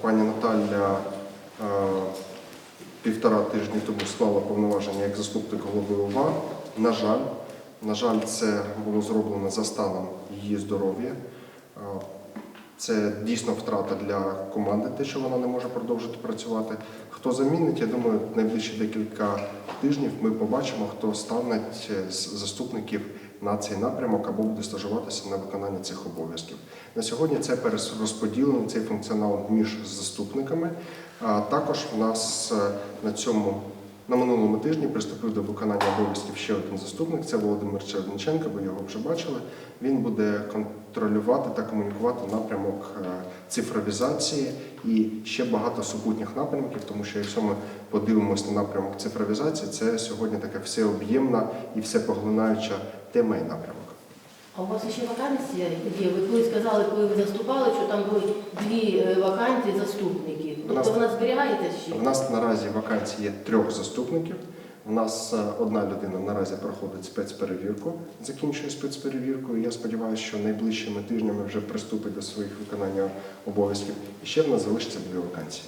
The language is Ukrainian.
пані Наталя е, півтора тижні тому склала повноваження як заступник голови ОВА. На жаль, на жаль, це було зроблено за станом її здоров'я. Е, Це дійсно втрата для команди, те, що вона не може продовжити працювати. Хто замінить, я думаю, найближчі декілька тижнів ми побачимо, хто стане з заступників на цей напрямок або буде стажуватися на виконання цих обов'язків. На сьогодні це перерозподілений цей функціонал між заступниками. А також у нас е, на цьому на минулому тижні приступив до виконання обов'язків ще один заступник. Це Володимир Черниченко. Ви його вже бачили. Він буде контролювати та комунікувати напрямок е, цифровізації і ще багато супутніх напрямків, тому що якщо ми подивимося на напрямок цифровізації, це сьогодні така всеоб'ємна і всепоглинаюча тема і напрямок. А у вас ще вакансія є? Ви колись сказали, коли ви заступали, що там були дві е, вакансії заступників. У нас- Тобто вона зберігається ще? У нас наразі вакансії є трьох заступників. У нас е, одна людина наразі проходить спецперевірку, закінчує спецперевірку. І я сподіваюся, що найближчими тижнями вже приступить до своїх виконання обов'язків. І ще в нас залишиться дві вакансії.